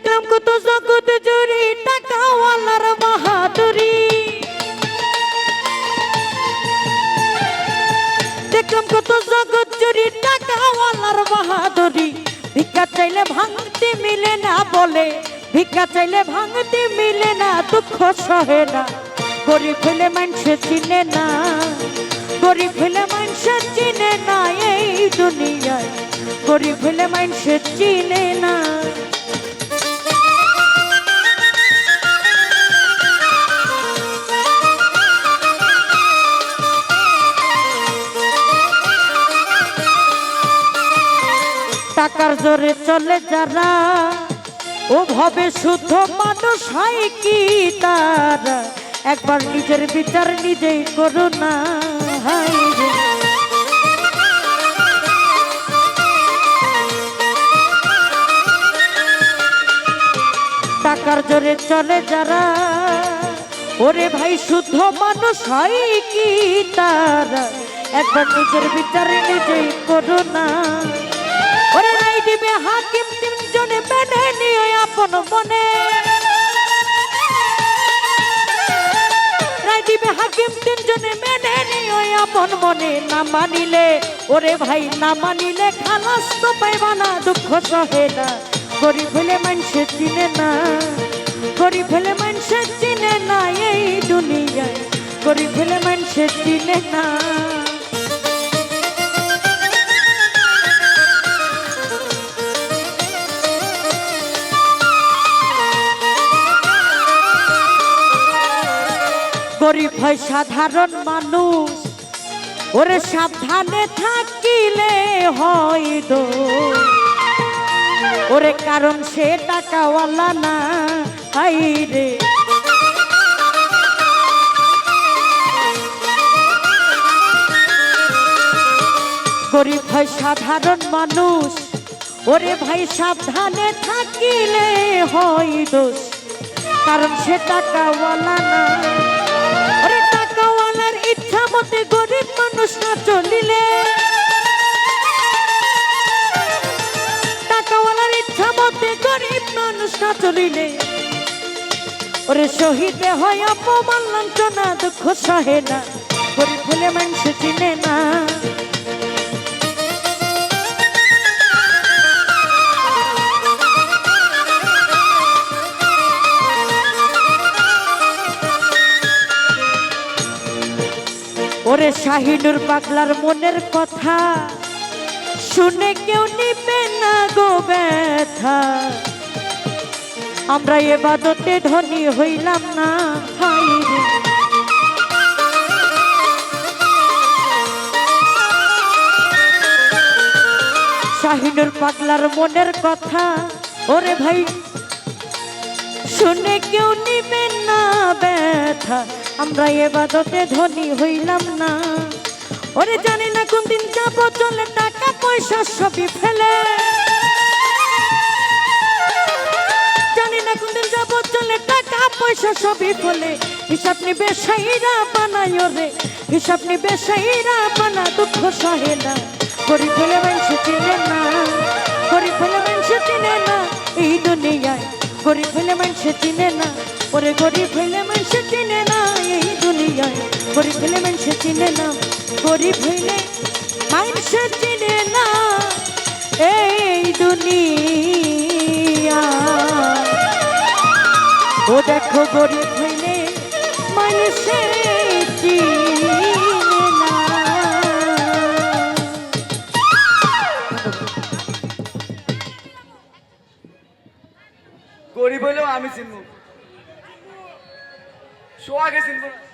দেখলাম কত জগৎ জুড়ি টাকাওয়ালার বাহাদুরি। দেখলাম কত জগৎ জুড়ি টাকাওয়ালার বাহাদুরি। ভিক্ষা চাইলে ভাঙতে মিলে না বলে, ভিক্ষা চাইলে ভাঙতে মিলে না, দুঃখ সহে না। গরিব ফেলে মানুষে চিনে না, গরিব ফেলে মানুষে চিনে না এই দুনিয়ায়। গরিব ফেলে মানুষে চিনে না। টাকার জোরে চলে যারা, ও ভাবে শুদ্ধ মানুষ হয় কি তারা? একবার নিজের বিচার নিজেই করো না। টাকার জোরে চলে যারা, ওরে ভাই শুদ্ধ মানুষ হয় কি তারা? একবার নিজের বিচারে নিজেই করো না। দিবে হাকিম তিনজনে মেনে নিও আপন মনে। রায় দিবে হাকিম তিনজনে মেনে নিও আপন মনে। না মানিলে, ওরে ভাই, না মানিলে খালাস তো পাইবা না, দুঃখ সহে না। গরিব হলে মানুষে চিনে না, গরিব হলে মানুষে চিনে না এই দুনিয়ায়। গরিব হলে মানুষে চিনে না। গরিব হয় সাধারণ মানুষ, ওরে সাবধানে থাকিলে হয় দো ওরে কারণ সে টাকাওয়ালা না, হাই রে। গরিব হয় সাধারণ মানুষ, ওরে ভাই সাবধানে থাকিলে হয় দোষ। কারণ সে টাকাওয়ালা না মতে গরিব মানুষ না চলিলে? টাকাওয়ালার ইচ্ছা মতে গরিব মানুষ না চলিলে? ওরে শহীদে হয় অপমান, লাঞ্ছনা, দুঃখ সহে না। গরিব বলে মানুষ চিনে না। ওরে শাহিনুর পাগলার মনের কথা, শুনে কেউ নিবে না গো ব্যথা আমরা এবাদতে ধনী হইলাম না। শাহিনুর পাগলার মনের কথা, ওরে ভাই, শুনে কেউ নিবে না ব্যথা আমরা এবাদতে ধনী হইলাম না। ওরে জানি না কোন দিন যাব চলে টাকা পয়সা সবই ফেলে। জানি না কোন দিন যাব চলে টাকা পয়সা সবই ফেলে। হিসাব নিবে সাইরা বানায় রে হিসাব নিবে সাইরা বানা দুঃখ সহে না। গরিব ফেলে মানুষ চিনে না, গরিব ফেলে মানুষ চিনে না এই দুনিয়ায়। গরিব ফেলে মানুষ চিনে না, ওরে গরিব ফেলে চিনে না এই দুনিয়ায়। গরিব ফেলে মানুষ চিনে না, গরিব হইলে মানুষ চিনে না এই দুনিয়া। ও দেখো গরিব হইলে মানুষে আমি চিনব। সোয়াকে চিনব না।